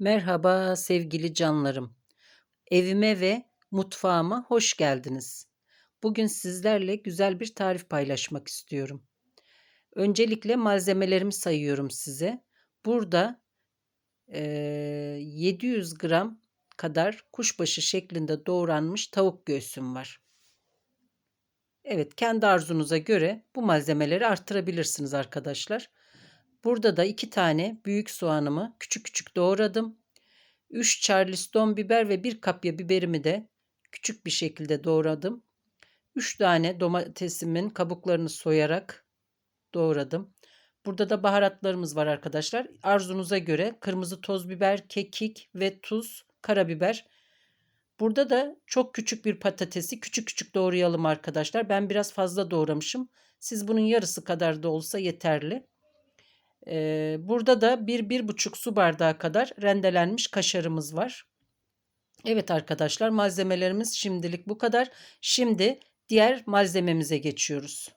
Merhaba sevgili canlarım. Evime ve mutfağıma hoş geldiniz. Bugün sizlerle güzel bir tarif paylaşmak istiyorum. Öncelikle malzemelerimi sayıyorum size. Burada eee, 700 gram kadar kuşbaşı şeklinde doğranmış tavuk göğsüm var. Evet, kendi arzunuza göre bu malzemeleri arttırabilirsiniz arkadaşlar. Burada da iki tane büyük soğanımı küçük küçük doğradım. 3 charleston biber ve 1 kapya biberimi de küçük bir şekilde doğradım. 3 tane domatesimin kabuklarını soyarak doğradım. Burada da baharatlarımız var arkadaşlar. Arzunuza göre kırmızı toz biber, kekik ve tuz, karabiber. Burada da çok küçük bir patatesi küçük küçük doğrayalım arkadaşlar. Ben biraz fazla doğramışım. Siz bunun yarısı kadar da olsa yeterli. Ee, burada da bir, bir buçuk su bardağı kadar rendelenmiş kaşarımız var. Evet arkadaşlar malzemelerimiz şimdilik bu kadar. Şimdi diğer malzememize geçiyoruz.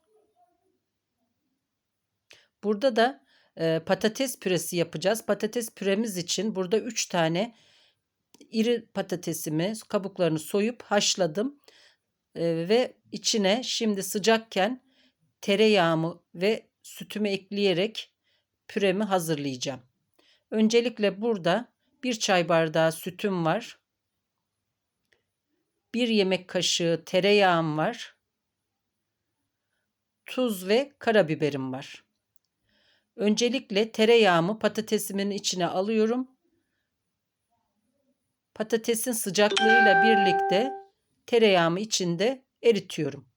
Burada da e, patates püresi yapacağız. Patates püremiz için burada 3 tane iri patatesimi kabuklarını soyup haşladım. E, ve içine şimdi sıcakken tereyağımı ve sütümü ekleyerek püremi hazırlayacağım. Öncelikle burada bir çay bardağı sütüm var. Bir yemek kaşığı tereyağım var. Tuz ve karabiberim var. Öncelikle tereyağımı patatesimin içine alıyorum. Patatesin sıcaklığıyla birlikte tereyağımı içinde eritiyorum.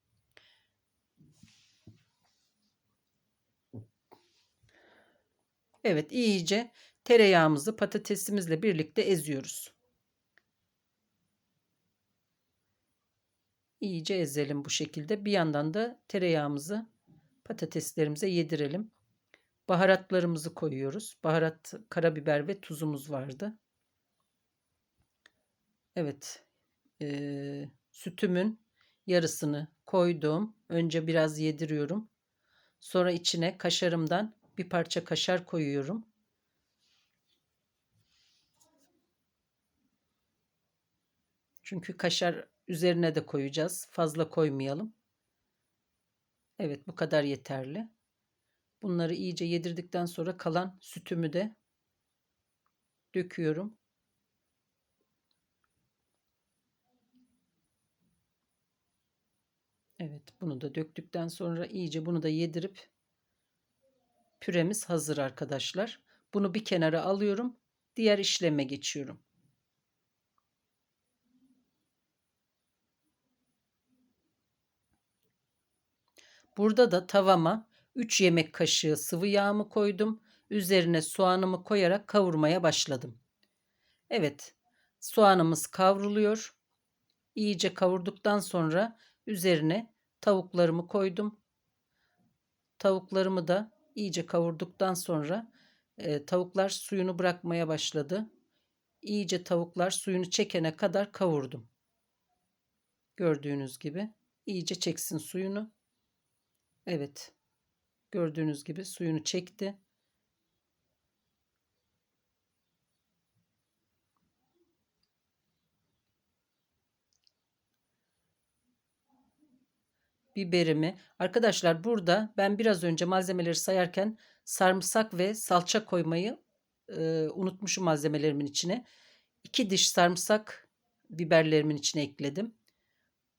Evet iyice tereyağımızı patatesimizle birlikte eziyoruz. İyice ezelim bu şekilde. Bir yandan da tereyağımızı patateslerimize yedirelim. Baharatlarımızı koyuyoruz. Baharat, karabiber ve tuzumuz vardı. Evet. E, sütümün yarısını koydum. Önce biraz yediriyorum. Sonra içine kaşarımdan bir parça kaşar koyuyorum. Çünkü kaşar üzerine de koyacağız. Fazla koymayalım. Evet bu kadar yeterli. Bunları iyice yedirdikten sonra kalan sütümü de döküyorum. Evet bunu da döktükten sonra iyice bunu da yedirip püremiz hazır arkadaşlar. Bunu bir kenara alıyorum. Diğer işleme geçiyorum. Burada da tavama 3 yemek kaşığı sıvı yağımı koydum. Üzerine soğanımı koyarak kavurmaya başladım. Evet, soğanımız kavruluyor. İyice kavurduktan sonra üzerine tavuklarımı koydum. Tavuklarımı da iyice kavurduktan sonra e, tavuklar suyunu bırakmaya başladı. İyice tavuklar suyunu çekene kadar kavurdum. Gördüğünüz gibi iyice çeksin suyunu. Evet. Gördüğünüz gibi suyunu çekti. Biberimi. Arkadaşlar burada ben biraz önce malzemeleri sayarken sarımsak ve salça koymayı e, unutmuşum malzemelerimin içine. 2 diş sarımsak biberlerimin içine ekledim.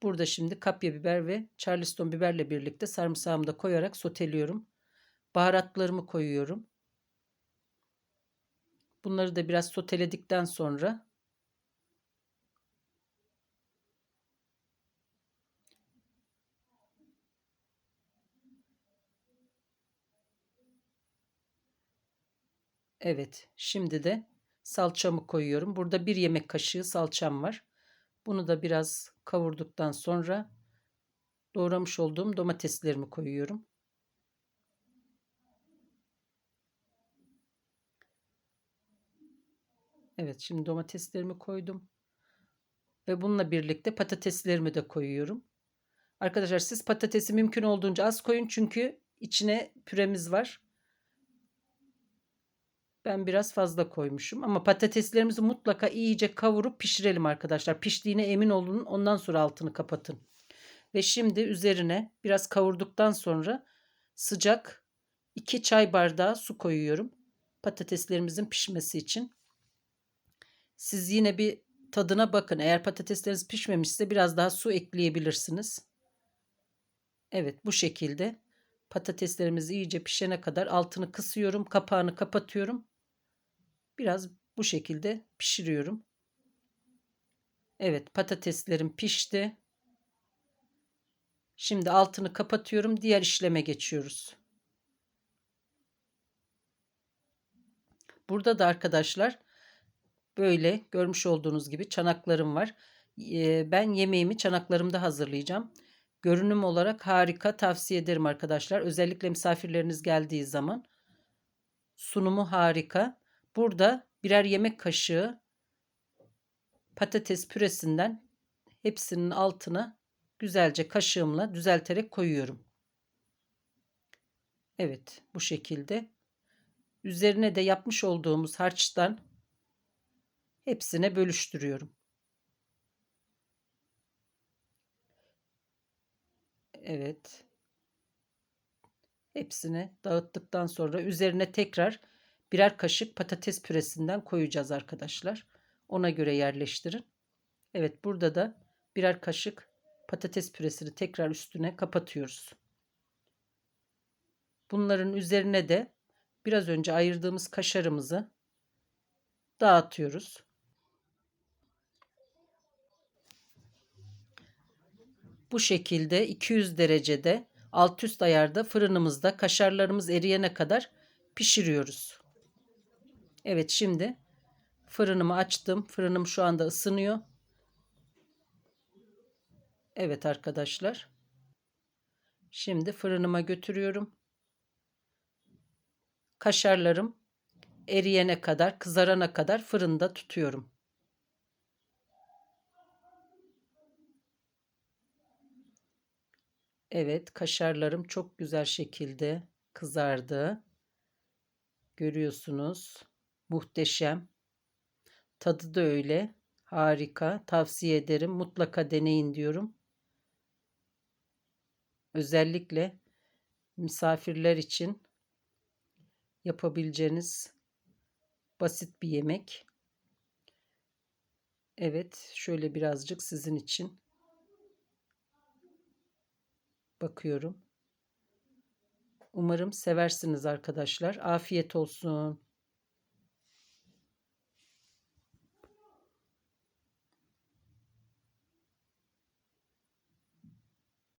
Burada şimdi kapya biber ve charleston biberle birlikte sarımsağımı da koyarak soteliyorum. Baharatlarımı koyuyorum. Bunları da biraz soteledikten sonra Evet, şimdi de salçamı koyuyorum. Burada bir yemek kaşığı salçam var. Bunu da biraz kavurduktan sonra doğramış olduğum domateslerimi koyuyorum. Evet, şimdi domateslerimi koydum. Ve bununla birlikte patateslerimi de koyuyorum. Arkadaşlar siz patatesi mümkün olduğunca az koyun çünkü içine püremiz var. Ben biraz fazla koymuşum ama patateslerimizi mutlaka iyice kavurup pişirelim arkadaşlar. Piştiğine emin olun ondan sonra altını kapatın. Ve şimdi üzerine biraz kavurduktan sonra sıcak 2 çay bardağı su koyuyorum. Patateslerimizin pişmesi için. Siz yine bir tadına bakın. Eğer patatesleriniz pişmemişse biraz daha su ekleyebilirsiniz. Evet bu şekilde patateslerimiz iyice pişene kadar altını kısıyorum. Kapağını kapatıyorum. Biraz bu şekilde pişiriyorum. Evet patateslerim pişti. Şimdi altını kapatıyorum. Diğer işleme geçiyoruz. Burada da arkadaşlar böyle görmüş olduğunuz gibi çanaklarım var. Ben yemeğimi çanaklarımda hazırlayacağım. Görünüm olarak harika tavsiye ederim arkadaşlar. Özellikle misafirleriniz geldiği zaman. Sunumu harika. Burada birer yemek kaşığı patates püresinden hepsinin altına güzelce kaşığımla düzelterek koyuyorum. Evet bu şekilde. Üzerine de yapmış olduğumuz harçtan hepsine bölüştürüyorum. Evet. Hepsini dağıttıktan sonra üzerine tekrar birer kaşık patates püresinden koyacağız arkadaşlar. Ona göre yerleştirin. Evet burada da birer kaşık patates püresini tekrar üstüne kapatıyoruz. Bunların üzerine de biraz önce ayırdığımız kaşarımızı dağıtıyoruz. Bu şekilde 200 derecede alt üst ayarda fırınımızda kaşarlarımız eriyene kadar pişiriyoruz. Evet şimdi fırınımı açtım. Fırınım şu anda ısınıyor. Evet arkadaşlar. Şimdi fırınıma götürüyorum. Kaşarlarım eriyene kadar, kızarana kadar fırında tutuyorum. Evet, kaşarlarım çok güzel şekilde kızardı. Görüyorsunuz. Muhteşem. Tadı da öyle. Harika. Tavsiye ederim. Mutlaka deneyin diyorum. Özellikle misafirler için yapabileceğiniz basit bir yemek. Evet, şöyle birazcık sizin için bakıyorum. Umarım seversiniz arkadaşlar. Afiyet olsun.